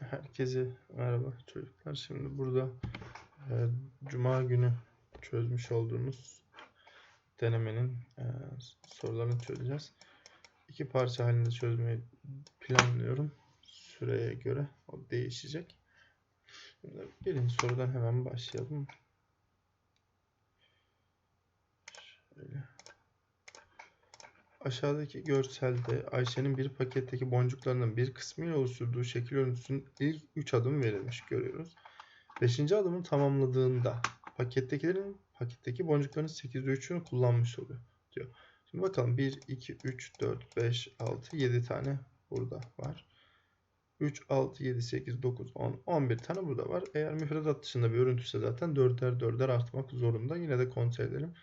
Herkese merhaba çocuklar. Şimdi burada e, Cuma günü çözmüş olduğumuz denemenin e, sorularını çözeceğiz. İki parça halinde çözmeyi planlıyorum. Süreye göre o değişecek. Şimdi birinci sorudan hemen başlayalım. Şöyle. Aşağıdaki görselde Ayşe'nin bir paketteki boncuklarının bir kısmıyla oluşturduğu şekil örüntüsünün ilk 3 adımı verilmiş görüyoruz. 5. adımı tamamladığında pakettekilerin paketteki boncukların 8'de 3'ünü kullanmış oluyor diyor. Şimdi bakalım 1, 2, 3, 4, 5, 6, 7 tane burada var. 3, 6, 7, 8, 9, 10, 11 tane burada var. Eğer müfredat dışında bir örüntüse zaten 4'er 4'er artmak zorunda. Yine de kontrol edelim.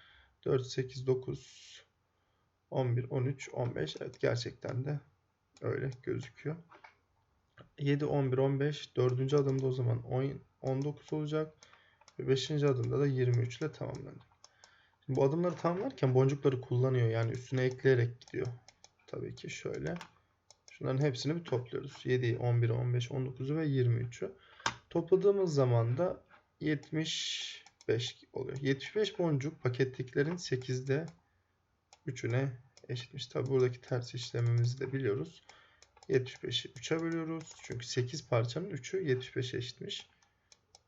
4, 8, 9, 11, 13, 15. Evet gerçekten de öyle gözüküyor. 7, 11, 15. Dördüncü adımda o zaman 10, 19 olacak. Ve beşinci adımda da 23 ile tamamlanacak. Şimdi bu adımları tamamlarken boncukları kullanıyor. Yani üstüne ekleyerek gidiyor. Tabii ki şöyle. Şunların hepsini bir topluyoruz. 7'yi, 11'i, 15'i, 19'u ve 23'ü. Topladığımız zaman da 75 oluyor. 75 boncuk paketliklerin 8'de 3'üne eşitmiş. Tabi buradaki ters işlemimizi de biliyoruz. 75'i 3'e bölüyoruz. Çünkü 8 parçanın 3'ü 75'e eşitmiş.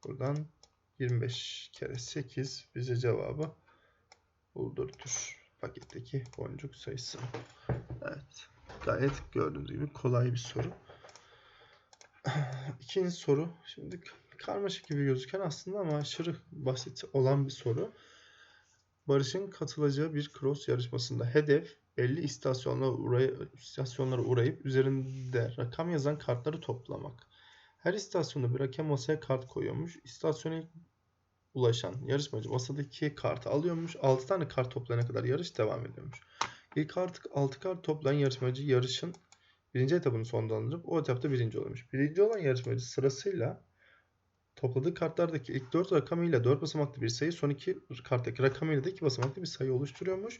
Buradan 25 kere 8 bize cevabı buldurtur. Paketteki boncuk sayısı. Evet. Gayet gördüğünüz gibi kolay bir soru. İkinci soru. Şimdi karmaşık gibi gözüken aslında ama aşırı basit olan bir soru. Barış'ın katılacağı bir cross yarışmasında hedef belli istasyonlara, uğray istasyonlara uğrayıp üzerinde rakam yazan kartları toplamak. Her istasyonda bir rakam masaya kart koyuyormuş. İstasyona ulaşan yarışmacı masadaki kartı alıyormuş. 6 tane kart toplayana kadar yarış devam ediyormuş. İlk artık 6 kart toplayan yarışmacı yarışın birinci etabını sonlandırıp o etapta birinci olmuş. Birinci olan yarışmacı sırasıyla topladığı kartlardaki ilk 4 rakamıyla 4 basamaklı bir sayı son iki karttaki rakamıyla da 2 basamaklı bir sayı oluşturuyormuş.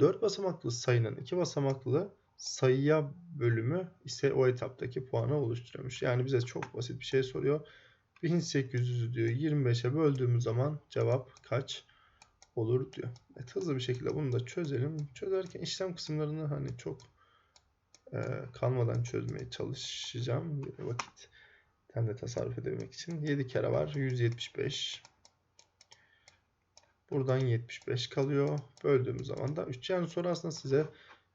4 basamaklı sayının 2 basamaklı sayıya bölümü ise o etaptaki puanı oluşturuyormuş. Yani bize çok basit bir şey soruyor. 1800'ü diyor 25'e böldüğümüz zaman cevap kaç olur diyor. Evet hızlı bir şekilde bunu da çözelim. Çözerken işlem kısımlarını hani çok e, kalmadan çözmeye çalışacağım. Vakit de tasarruf edebilmek için. 7 kere var. 175. Buradan 75 kalıyor. Böldüğümüz zaman da 3. Yani soru aslında size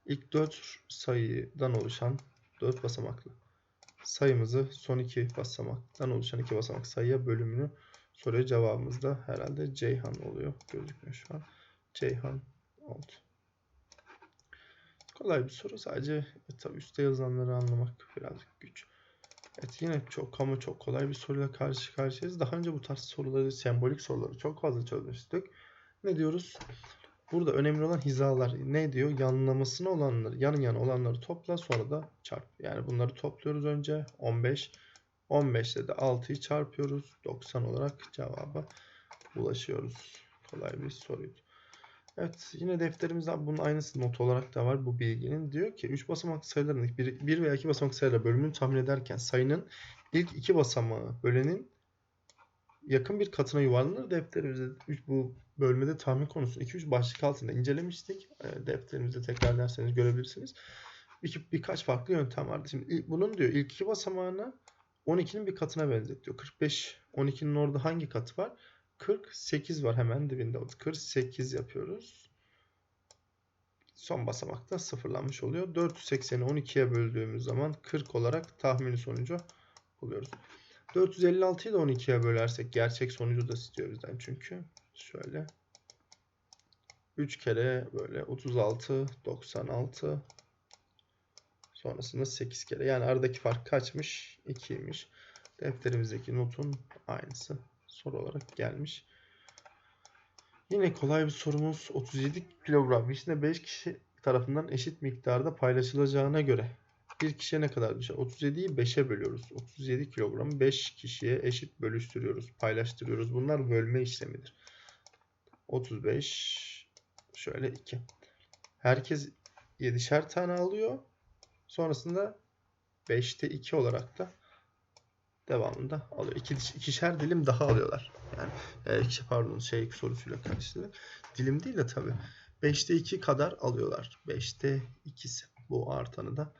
ilk 4 sayıdan oluşan 4 basamaklı sayımızı son 2 basamaktan oluşan 2 basamak sayıya bölümünü soruyor. Cevabımız da herhalde Ceyhan oluyor. Gözükmüyor şu an. Ceyhan oldu. Kolay bir soru. Sadece e, tabi üstte yazılanları anlamak birazcık güç. Evet yine çok ama çok kolay bir soruyla karşı karşıyayız. Daha önce bu tarz soruları, sembolik soruları çok fazla çözmüştük. Ne diyoruz? Burada önemli olan hizalar. Ne diyor? Yanlamasına olanları, yan yana olanları topla sonra da çarp. Yani bunları topluyoruz önce. 15. 15 ile de 6'yı çarpıyoruz. 90 olarak cevaba ulaşıyoruz. Kolay bir soruydu. Evet yine defterimizde bunun aynısı not olarak da var bu bilginin. Diyor ki 3 basamaklı sayıların bir, bir veya 2 basamaklı sayılar bölümünü tahmin ederken sayının ilk 2 basamağı bölenin yakın bir katına yuvarlanır. Defterimizde bu bölmede tahmin konusu 2-3 başlık altında incelemiştik. E, defterimizde tekrar derseniz görebilirsiniz. Bir, birkaç farklı yöntem vardı. Şimdi bunun diyor ilk iki basamağını 12'nin bir katına benzetiyor. 45 12'nin orada hangi katı var? 48 var hemen dibinde. 48 yapıyoruz. Son basamakta sıfırlanmış oluyor. 480'i 12'ye böldüğümüz zaman 40 olarak tahmini sonucu buluyoruz. 456'yı da 12'ye bölersek gerçek sonucu da istiyor bizden çünkü. Şöyle 3 kere böyle 36, 96 sonrasında 8 kere. Yani aradaki fark kaçmış? 2'ymiş. Defterimizdeki notun aynısı soru olarak gelmiş. Yine kolay bir sorumuz 37 kilogram içinde 5 kişi tarafından eşit miktarda paylaşılacağına göre bir kişiye ne kadar düşer? 37'yi 5'e bölüyoruz. 37 kilogramı 5 kişiye eşit bölüştürüyoruz, paylaştırıyoruz. Bunlar bölme işlemidir. 35 şöyle 2. Herkes 7'şer tane alıyor. Sonrasında 5'te 2 olarak da devamında alıyor. İki, ikişer dilim daha alıyorlar. Yani e, iki, pardon şey sorusuyla karıştırdık. Dilim değil de tabii. 5'te 2 kadar alıyorlar. 5'te 2'si. Bu artanı da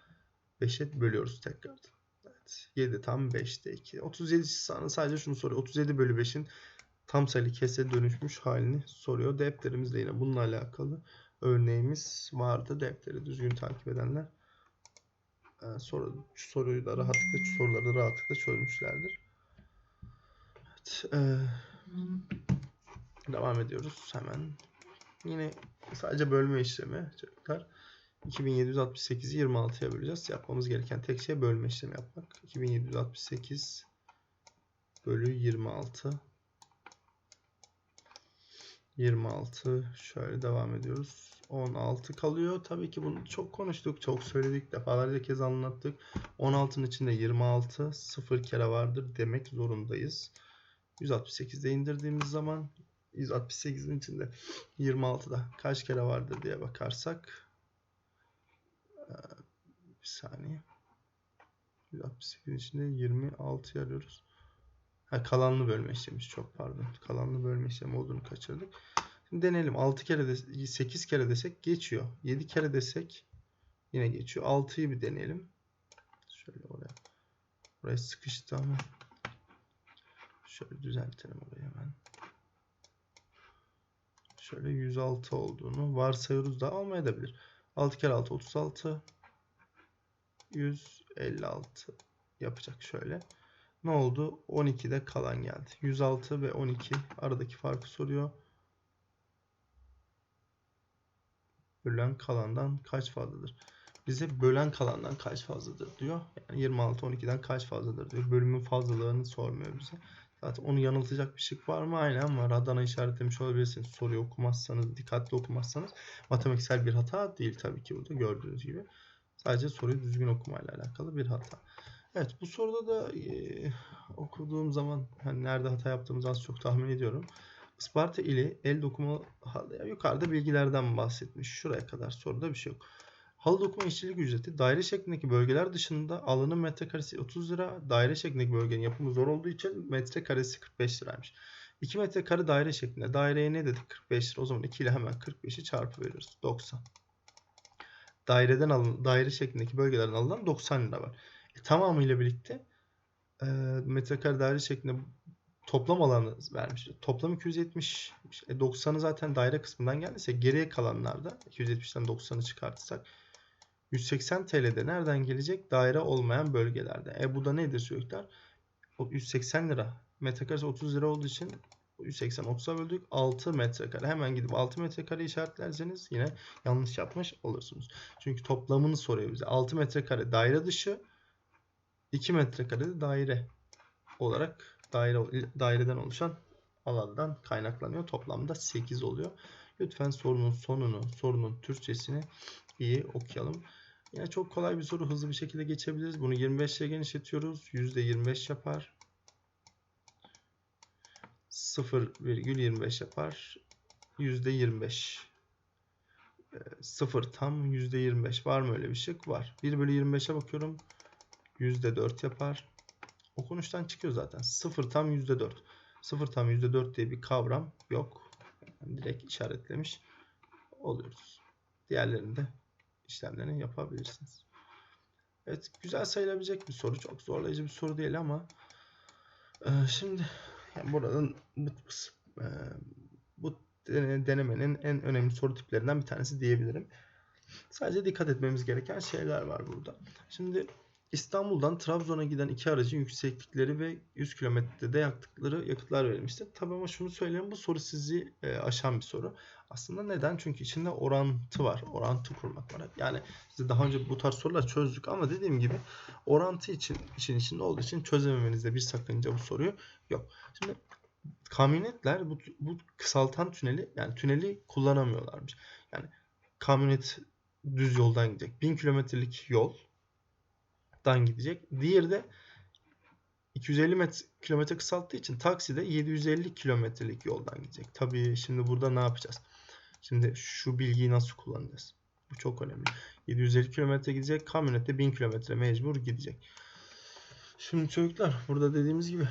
5'e bölüyoruz tekrar. Evet. 7 tam 5'te 2. 37 sana sadece şunu soruyor. 37 bölü 5'in tam sayılı kese dönüşmüş halini soruyor. Defterimizde yine bununla alakalı örneğimiz vardı. Defteri düzgün takip edenler e, soru, soruyu da rahatlıkla soruları da rahatlıkla çözmüşlerdir. Evet, e, devam ediyoruz hemen. Yine sadece bölme işlemi çocuklar. 2768'i 26'ya böleceğiz. Yapmamız gereken tek şey bölme işlemi yapmak. 2768 bölü 26 26 şöyle devam ediyoruz. 16 kalıyor. Tabii ki bunu çok konuştuk, çok söyledik, defalarca kez anlattık. 16'nın içinde 26 sıfır kere vardır demek zorundayız. 168'de indirdiğimiz zaman 168'in içinde 26'da kaç kere vardır diye bakarsak bir saniye 168'in içinde 26 arıyoruz. Ha, kalanlı bölme işlemi çok pardon. Kalanlı bölme işlemi olduğunu kaçırdık. Şimdi deneyelim. 6 kere de 8 kere desek geçiyor. 7 kere desek yine geçiyor. 6'yı bir deneyelim. Şöyle oraya. Oraya sıkıştı ama. Şöyle düzeltelim orayı hemen. Şöyle 106 olduğunu varsayıyoruz da olmayabilir. 6 kere 6 36. 156 yapacak şöyle. Ne oldu? 12'de kalan geldi. 106 ve 12 aradaki farkı soruyor. Bölen kalandan kaç fazladır? Bize bölen kalandan kaç fazladır diyor. Yani 26 12'den kaç fazladır diyor. Bölümün fazlalığını sormuyor bize. Zaten onu yanıltacak bir şık var mı? Aynen var. Adana işaretlemiş olabilirsiniz. Soruyu okumazsanız, dikkatli okumazsanız. Matematiksel bir hata değil tabii ki burada gördüğünüz gibi. Sadece soruyu düzgün okumayla alakalı bir hata. Evet bu soruda da e, okuduğum zaman hani nerede hata yaptığımızı az çok tahmin ediyorum. Isparta ili el dokuma yukarıda bilgilerden bahsetmiş. Şuraya kadar soruda bir şey yok. Halı dokuma işçilik ücreti daire şeklindeki bölgeler dışında alanın metrekaresi 30 lira. Daire şeklindeki bölgenin yapımı zor olduğu için metrekaresi 45 liraymış. 2 metrekare daire şeklinde. Daireye ne dedik? 45 lira. O zaman 2 ile hemen 45'i çarpı veriyoruz. 90. Daireden alın, daire şeklindeki bölgelerden alınan 90 lira var. E, tamamıyla birlikte e, metrekare daire şeklinde toplam alanı vermiş. Toplam 270. E, 90'ı zaten daire kısmından geldiyse geriye kalanlarda 270'ten 90'ı çıkartırsak 180 TL'de nereden gelecek? Daire olmayan bölgelerde. E bu da nedir çocuklar? O 180 lira. Metrekaresi 30 lira olduğu için 180 30'a böldük. 6 metrekare. Hemen gidip 6 metrekare işaretlerseniz yine yanlış yapmış olursunuz. Çünkü toplamını soruyor bize. 6 metrekare daire dışı 2 metrekare daire olarak daire daireden oluşan alandan kaynaklanıyor. Toplamda 8 oluyor. Lütfen sorunun sonunu, sorunun Türkçesini iyi okuyalım. Yine çok kolay bir soru. Hızlı bir şekilde geçebiliriz. Bunu 25 ile genişletiyoruz. %25 yapar. 0,25 yapar. %25. 0 tam %25. Var mı öyle bir şık? Var. 1 bölü 25'e bakıyorum. %4 yapar. Okunuştan çıkıyor zaten. 0 tam %4. 0 tam %4 diye bir kavram yok. Yani direkt işaretlemiş oluyoruz. Diğerlerinde işlemlerini yapabilirsiniz. Evet güzel sayılabilecek bir soru. Çok zorlayıcı bir soru değil ama e, şimdi yani buranın bu, e, bu denemenin en önemli soru tiplerinden bir tanesi diyebilirim. Sadece dikkat etmemiz gereken şeyler var burada. Şimdi İstanbul'dan Trabzon'a giden iki aracın yükseklikleri ve 100 kilometrede yaktıkları yakıtlar verilmiştir. Tabii ama şunu söyleyeyim bu soru sizi e, aşan bir soru. Aslında neden? Çünkü içinde orantı var. Orantı kurmak var. Yani size daha önce bu tarz sorular çözdük ama dediğim gibi orantı için işin içinde olduğu için çözememenizde bir sakınca bu soruyu yok. Şimdi kamyonetler bu, bu kısaltan tüneli yani tüneli kullanamıyorlarmış. Yani kamyonet düz yoldan gidecek. 1000 kilometrelik yol dan gidecek. Diğeri de 250 metre, kilometre kısalttığı için takside 750 kilometrelik yoldan gidecek. Tabii şimdi burada ne yapacağız? Şimdi şu bilgiyi nasıl kullanacağız? Bu çok önemli. 750 kilometre gidecek. Kamyonette 1000 kilometre mecbur gidecek. Şimdi çocuklar burada dediğimiz gibi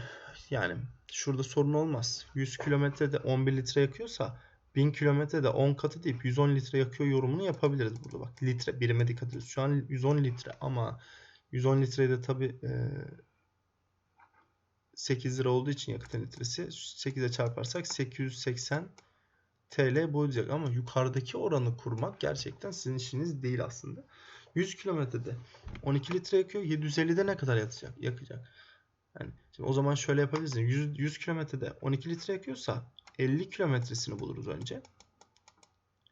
yani şurada sorun olmaz. 100 kilometrede 11 litre yakıyorsa 1000 kilometrede 10 katı deyip 110 litre yakıyor yorumunu yapabiliriz burada bak. Litre birime dikkat ediyoruz. Şu an 110 litre ama 110 litreyi de tabi 8 lira olduğu için yakıtın litresi 8'e çarparsak 880 TL boyayacak ama yukarıdaki oranı kurmak gerçekten sizin işiniz değil aslında. 100 kilometrede 12 litre yakıyor. 750'de ne kadar yakacak? yakacak? Yani şimdi o zaman şöyle yapabiliriz. 100, 100 kilometrede 12 litre yakıyorsa 50 kilometresini buluruz önce.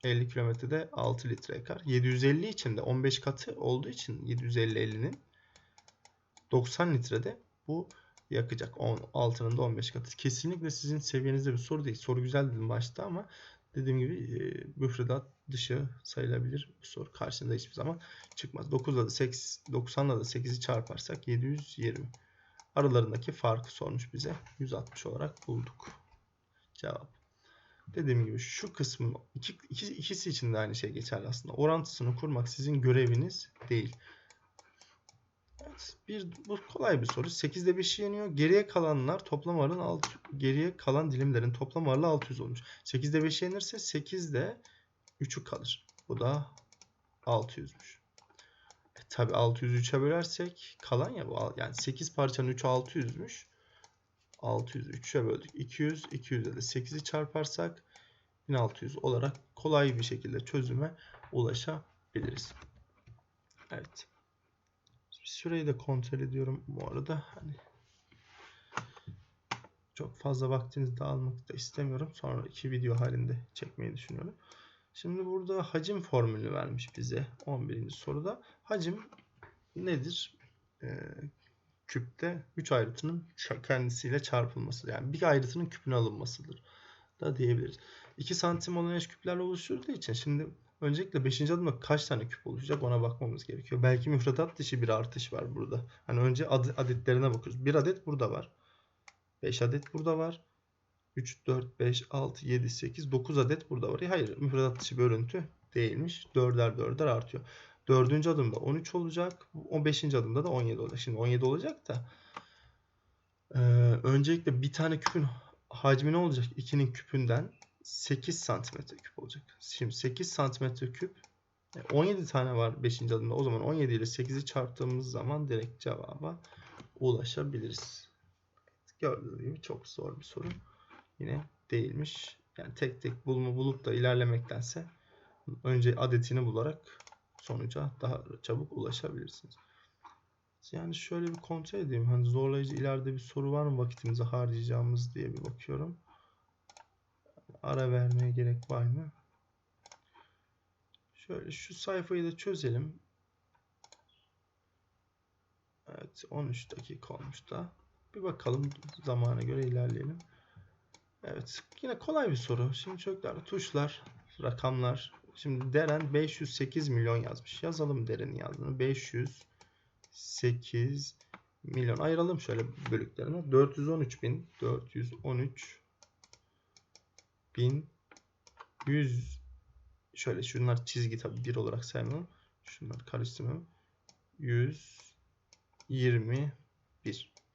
50 kilometrede 6 litre yakar. 750 için de 15 katı olduğu için 750 50'nin 90 litrede bu yakacak. 10, altının da 15 katı. Kesinlikle sizin seviyenizde bir soru değil. Soru güzel dedim başta ama dediğim gibi e, müfredat dışı sayılabilir bu soru. Karşında hiçbir zaman çıkmaz. 9'la da 8, 90'la da 8'i çarparsak 720. Aralarındaki farkı sormuş bize. 160 olarak bulduk. Cevap. Dediğim gibi şu kısmın iki, iki, ikisi için de aynı şey geçerli aslında. Orantısını kurmak sizin göreviniz değil. Bir bu kolay bir soru. 8'de 5'i yeniyor. Geriye kalanlar toplam ağırlığın alt, geriye kalan dilimlerin toplam ağırlığı 600 olmuş. 8'de 5'i yenirse 8'de 3'ü kalır. Bu da 600'müş. E, tabi 600'ü 3'e bölersek kalan ya bu yani 8 parçanın 3'ü 600'müş. 600'ü 3'e böldük. 200. 200'e de 8'i çarparsak 1600 olarak kolay bir şekilde çözüme ulaşabiliriz. Evet. Süreyi de kontrol ediyorum bu arada. Hani çok fazla vaktinizi de almak da istemiyorum. Sonra iki video halinde çekmeyi düşünüyorum. Şimdi burada hacim formülü vermiş bize 11. soruda. Hacim nedir? Ee, küpte 3 ayrıtının kendisiyle çarpılması. Yani bir ayrıtının küpüne alınmasıdır da diyebiliriz. 2 santim olan eş küplerle oluşturduğu için şimdi öncelikle 5. adımda kaç tane küp oluşacak ona bakmamız gerekiyor. Belki müfredat dışı bir artış var burada. Hani önce ad adetlerine bakıyoruz. 1 adet burada var. 5 adet burada var. 3, 4, 5, 6, 7, 8, 9 adet burada var. Hayır müfredat dışı bir örüntü değilmiş. 4'er 4'er artıyor. Dördüncü adımda 13 olacak. O beşinci adımda da 17 olacak. Şimdi 17 olacak da e, öncelikle bir tane küpün hacmi ne olacak? 2'nin küpünden 8 santimetre küp olacak. Şimdi 8 santimetre küp 17 tane var 5. adımda. O zaman 17 ile 8'i çarptığımız zaman direkt cevaba ulaşabiliriz. Gördüğünüz gibi çok zor bir soru. Yine değilmiş. Yani tek tek bulma bulup da ilerlemektense önce adetini bularak sonuca daha çabuk ulaşabilirsiniz. Yani şöyle bir kontrol edeyim. Hani zorlayıcı ileride bir soru var mı vakitimizi harcayacağımız diye bir bakıyorum. Ara vermeye gerek var mı? Şöyle şu sayfayı da çözelim. Evet 13 dakika olmuş da. Bir bakalım zamana göre ilerleyelim. Evet yine kolay bir soru. Şimdi çocuklar tuşlar, rakamlar, Şimdi Deren 508 milyon yazmış. Yazalım Deren'in yazdığını. 508 milyon. Ayıralım şöyle bölüklerine. 413 bin. 413 bin. 100 şöyle şunlar çizgi tabi bir olarak saymayalım. Şunları karıştırmayalım. 121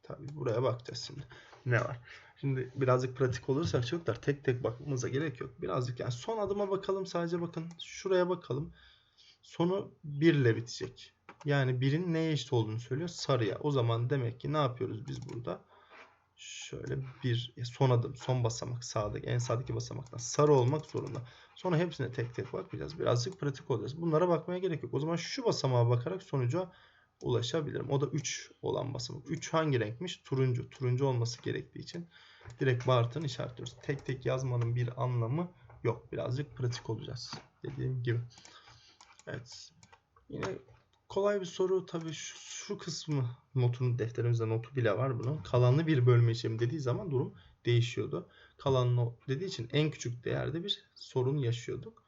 tabi buraya bakacağız şimdi. Ne var? Şimdi birazcık pratik olursak çocuklar tek tek bakmamıza gerek yok. Birazcık yani son adıma bakalım sadece bakın. Şuraya bakalım. Sonu 1 ile bitecek. Yani 1'in neye eşit olduğunu söylüyor. Sarıya. O zaman demek ki ne yapıyoruz biz burada? Şöyle bir son adım, son basamak sağdaki en sağdaki basamaktan sarı olmak zorunda. Sonra hepsine tek tek bakacağız. Birazcık pratik olacağız. Bunlara bakmaya gerek yok. O zaman şu basamağa bakarak sonuca ulaşabilirim. O da 3 olan basamak. 3 hangi renkmiş? Turuncu. Turuncu olması gerektiği için direkt Bartın işaretliyoruz. Tek tek yazmanın bir anlamı yok. Birazcık pratik olacağız. Dediğim gibi. Evet. Yine kolay bir soru. Tabii şu, şu kısmı notun defterimizde notu bile var bunun. Kalanlı bir bölme işlemi dediği zaman durum değişiyordu. Kalanlı dediği için en küçük değerde bir sorun yaşıyorduk.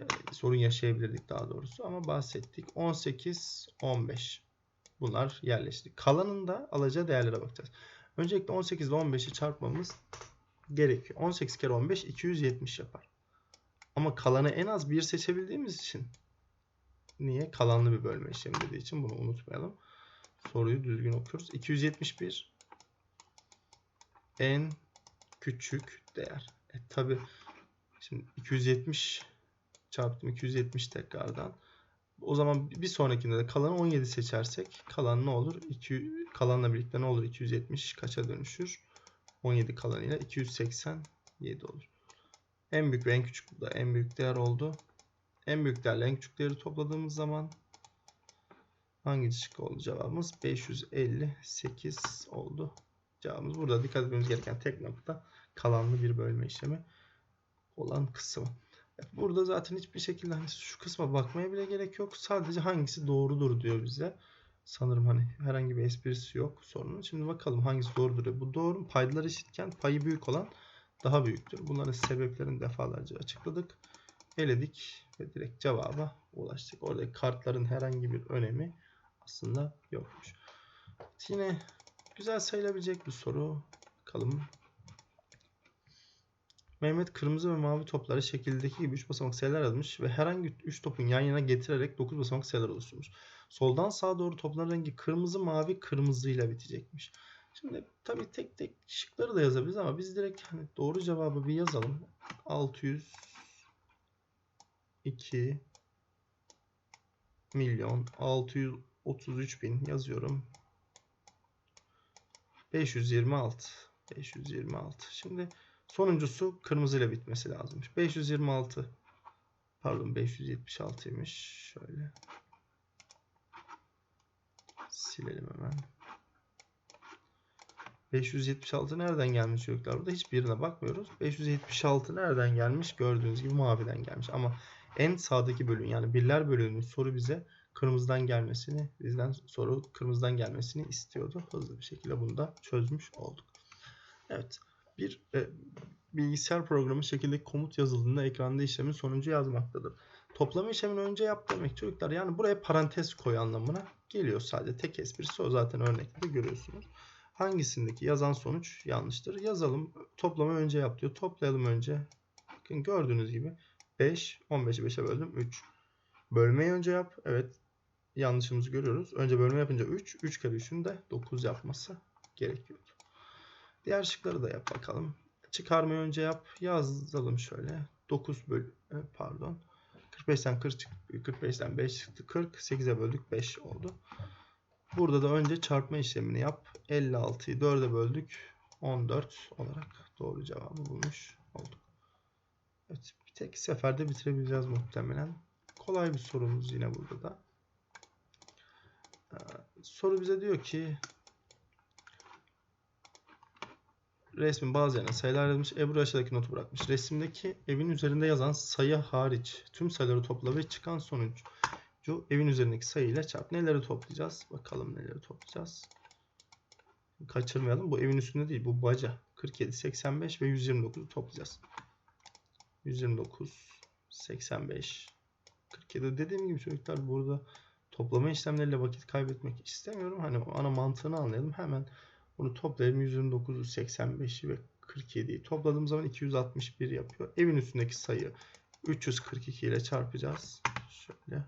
Ee, sorun yaşayabilirdik daha doğrusu ama bahsettik. 18, 15. Bunlar yerleşti. Kalanında alacağı değerlere bakacağız. Öncelikle 18 ile 15'i çarpmamız gerekiyor. 18 kere 15 270 yapar. Ama kalanı en az 1 seçebildiğimiz için niye? Kalanlı bir bölme işlemi dediği için bunu unutmayalım. soruyu düzgün okuyoruz. 271 en küçük değer. E, tabi şimdi 270 çarptım 270 tekrardan. O zaman bir sonrakinde de kalanı 17 seçersek kalan ne olur? 2 kalanla birlikte ne olur? 270 kaça dönüşür? 17 kalanıyla 287 olur. En büyük ve en küçük bu da en büyük değer oldu. En büyük değerle en küçük değeri topladığımız zaman hangi şık oldu cevabımız? 558 oldu. Cevabımız burada dikkat etmemiz gereken tek nokta kalanlı bir bölme işlemi olan. Evet, burada zaten hiçbir şekilde hani şu kısma bakmaya bile gerek yok. Sadece hangisi doğrudur diyor bize. Sanırım hani herhangi bir esprisi yok sorunun. Şimdi bakalım hangisi doğrudur. Bu doğru. Paydalar eşitken payı büyük olan daha büyüktür. Bunların sebeplerini defalarca açıkladık. Eledik ve direkt cevaba ulaştık. Oradaki kartların herhangi bir önemi aslında yokmuş. Yine güzel sayılabilecek bir soru. Bakalım. Mehmet kırmızı ve mavi topları şekildeki gibi 3 basamak sayılar yazmış ve herhangi 3 topun yan yana getirerek 9 basamak sayılar oluşturmuş. Soldan sağa doğru topların rengi kırmızı, mavi, kırmızı ile bitecekmiş. Şimdi tabii tek tek şıkları da yazabiliriz ama biz direkt hani doğru cevabı bir yazalım. 602 milyon 633 bin yazıyorum. 526 526. Şimdi sonuncusu kırmızıyla bitmesi lazımmış. 526 pardon 576'ymış. Şöyle silelim hemen. 576 nereden gelmiş çocuklar? Burada hiçbirine bakmıyoruz. 576 nereden gelmiş? Gördüğünüz gibi maviden gelmiş. Ama en sağdaki bölüm yani birler bölümünün soru bize kırmızıdan gelmesini, bizden soru kırmızıdan gelmesini istiyordu. Hızlı bir şekilde bunu da çözmüş olduk. Evet. Bir e, bilgisayar programı şekildeki komut yazıldığında ekranda işlemin sonucu yazmaktadır. Toplama işlemini önce yap demek çocuklar. Yani buraya parantez koy anlamına geliyor sadece. Tek esprisi o zaten örnekte görüyorsunuz. Hangisindeki yazan sonuç yanlıştır? Yazalım. Toplama önce yap diyor. Toplayalım önce. Bakın gördüğünüz gibi 5, 15'i 5'e böldüm 3. Bölmeyi önce yap. Evet. Yanlışımızı görüyoruz. Önce bölme yapınca 3. 3 kere 3'ün de 9 yapması gerekiyordu. Diğer şıkları da yap bakalım. Çıkarmayı önce yap. Yazalım şöyle. 9 böl e, pardon. 45'ten 40 çıktı. 45'ten 5 çıktı. 40. 8'e böldük 5 oldu. Burada da önce çarpma işlemini yap. 56'yı 4'e böldük. 14 olarak doğru cevabı bulmuş olduk. Evet, tek seferde bitirebileceğiz muhtemelen. Kolay bir sorumuz yine burada da. Ee, soru bize diyor ki resmin bazı yerine sayılar yazmış. Ebru aşağıdaki notu bırakmış. Resimdeki evin üzerinde yazan sayı hariç tüm sayıları topla ve çıkan sonuç evin üzerindeki sayıyla çarp. Neleri toplayacağız? Bakalım neleri toplayacağız. Kaçırmayalım. Bu evin üstünde değil. Bu baca. 47, 85 ve 129'u toplayacağız. 129, 85, 47. Dediğim gibi çocuklar burada toplama işlemleriyle vakit kaybetmek istemiyorum. Hani ana mantığını anlayalım. Hemen bunu toplayalım. 129'u, 85'i ve 47'yi topladığım zaman 261 yapıyor. Evin üstündeki sayı 342 ile çarpacağız. Şöyle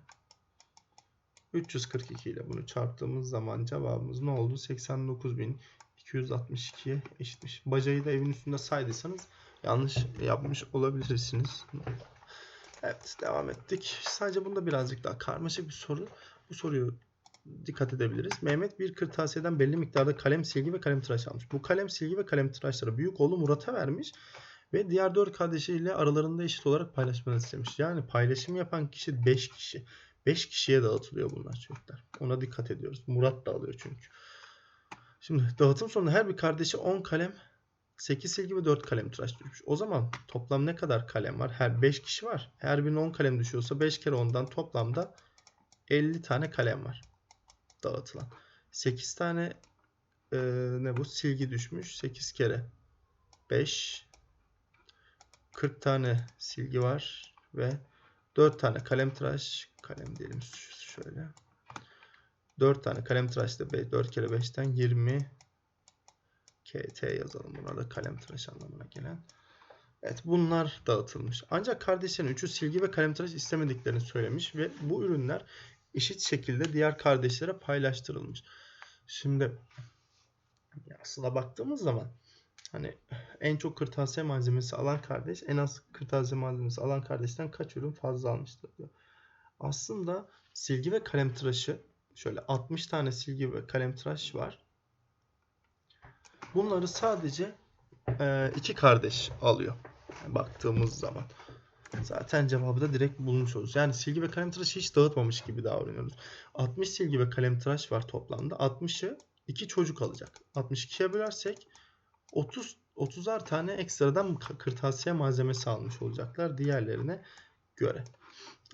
342 ile bunu çarptığımız zaman cevabımız ne oldu? 89.262'ye eşitmiş. Bacayı da evin üstünde saydıysanız yanlış yapmış olabilirsiniz. Evet devam ettik. Sadece bunda birazcık daha karmaşık bir soru. Bu soruyu dikkat edebiliriz. Mehmet bir kırtasiyeden belli miktarda kalem silgi ve kalem tıraş almış. Bu kalem silgi ve kalem tıraşları büyük oğlu Murat'a vermiş ve diğer dört kardeşiyle aralarında eşit olarak paylaşmanı istemiş. Yani paylaşım yapan kişi 5 kişi. 5 kişiye dağıtılıyor bunlar çocuklar. Ona dikkat ediyoruz. Murat da alıyor çünkü. Şimdi dağıtım sonunda her bir kardeşi 10 kalem 8 silgi ve 4 kalem tıraş düşmüş. O zaman toplam ne kadar kalem var? Her 5 kişi var. Her birine 10 kalem düşüyorsa 5 kere 10'dan toplamda 50 tane kalem var. Dağıtılan. 8 tane e, ne bu? Silgi düşmüş. 8 kere 5 40 tane silgi var ve 4 tane kalem tıraş kalem diyelim şöyle. 4 tane kalem tıraş da 4 kere 5'ten 20 KT yazalım. Buna da kalem tıraş anlamına gelen. Evet bunlar dağıtılmış. Ancak kardeşlerin üçü silgi ve kalem tıraş istemediklerini söylemiş ve bu ürünler eşit şekilde diğer kardeşlere paylaştırılmış. Şimdi ya aslında baktığımız zaman hani en çok kırtasiye malzemesi alan kardeş en az kırtasiye malzemesi alan kardeşten kaç ürün fazla almıştır diyor. Aslında silgi ve kalem tıraşı şöyle 60 tane silgi ve kalem tıraş var. Bunları sadece e, iki kardeş alıyor. Baktığımız zaman. Zaten cevabı da direkt bulmuş oluruz. Yani silgi ve kalem tıraşı hiç dağıtmamış gibi davranıyoruz. 60 silgi ve kalem tıraş var toplamda. 60'ı iki çocuk alacak. 62'ye bölersek 30 30'ar tane ekstradan kırtasiye malzemesi almış olacaklar diğerlerine göre.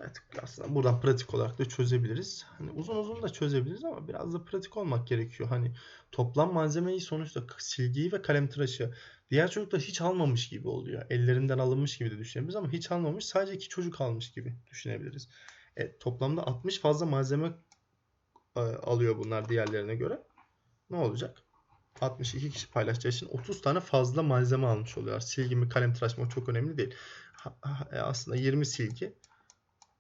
Evet, aslında buradan pratik olarak da çözebiliriz. Hani uzun uzun da çözebiliriz ama biraz da pratik olmak gerekiyor. Hani toplam malzemeyi sonuçta silgiyi ve kalem tıraşı diğer çocuklar hiç almamış gibi oluyor. Ellerinden alınmış gibi de düşünebiliriz ama hiç almamış. Sadece iki çocuk almış gibi düşünebiliriz. E, toplamda 60 fazla malzeme e, alıyor bunlar diğerlerine göre. Ne olacak? 62 kişi paylaşacağı için 30 tane fazla malzeme almış oluyorlar. Silgi mi kalem tıraş mı çok önemli değil. Ha- ha- e, aslında 20 silgi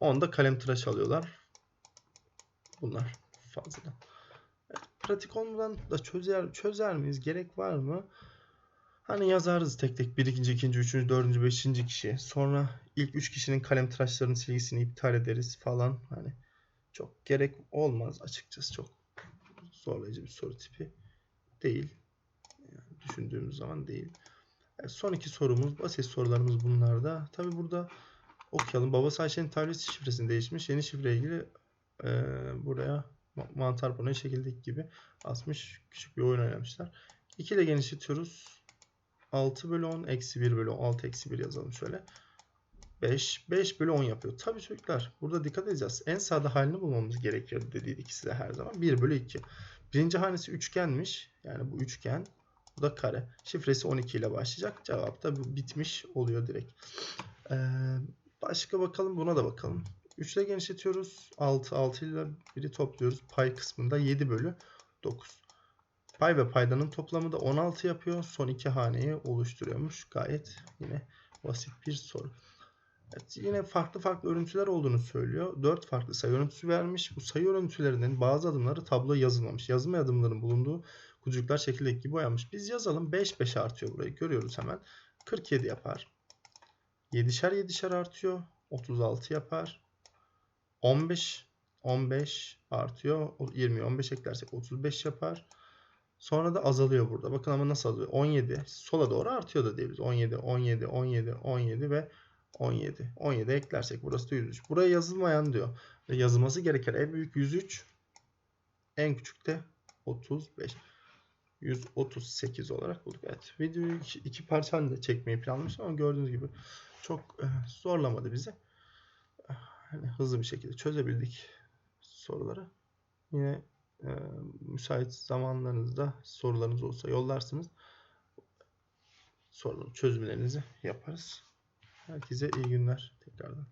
10 da kalem tıraş alıyorlar. Bunlar. Evet, pratik olmadan da çözer, çözer miyiz? Gerek var mı? Hani yazarız tek tek 1. 2. 3. 4. 5. kişi. Sonra ilk 3 kişinin kalem tıraşlarının silgisini iptal ederiz falan. Hani çok gerek olmaz açıkçası. Çok zorlayıcı bir soru tipi değil. Yani düşündüğümüz zaman değil. Evet, son iki sorumuz basit sorularımız bunlarda. Tabi burada okuyalım. Babası Ayşe'nin tablet şifresini değişmiş. Yeni şifreyle ilgili e, buraya ma- mantar panoya şekildeki gibi asmış. Küçük bir oyun oynamışlar. 2 ile genişletiyoruz. 6 bölü 10 eksi 1 bölü 10. 6 eksi 1 yazalım şöyle. 5. 5 bölü 10 yapıyor. Tabii çocuklar burada dikkat edeceğiz. En sade halini bulmamız gerekiyor dediydik size her zaman. 1 bölü 2. Birinci hanesi üçgenmiş. Yani bu üçgen. Bu da kare. Şifresi 12 ile başlayacak. Cevap da bitmiş oluyor direkt. Ee, başka bakalım. Buna da bakalım. 3 ile genişletiyoruz. 6. 6 ile 1'i topluyoruz. Pay kısmında 7 bölü 9. Pay ve paydanın toplamı da 16 yapıyor. Son iki haneyi oluşturuyormuş. Gayet yine basit bir soru. Evet, yine farklı farklı örüntüler olduğunu söylüyor. 4 farklı sayı örüntüsü vermiş. Bu sayı örüntülerinin bazı adımları tabloya yazılmamış. Yazılma adımlarının bulunduğu kutucuklar şekildeki gibi boyanmış. Biz yazalım. 5 5 artıyor burayı. Görüyoruz hemen. 47 yapar. 7'şer 7'şer artıyor. 36 yapar. 15 15 artıyor. 20 15 eklersek 35 yapar. Sonra da azalıyor burada. Bakın ama nasıl azalıyor? 17. Sola doğru artıyor da diyebiliriz. 17, 17, 17, 17 ve 17. 17 eklersek burası da 103. Buraya yazılmayan diyor. Ve yazılması gereken en büyük 103. En küçük de 35. 138 olarak bulduk. Evet. Videoyu iki, iki parça halinde çekmeyi planlamıştım ama gördüğünüz gibi çok eh, zorlamadı bizi. Hani hızlı bir şekilde çözebildik soruları. Yine e, müsait zamanlarınızda sorularınız olsa yollarsınız. Soruların çözümlerinizi yaparız. Herkese iyi günler tekrardan.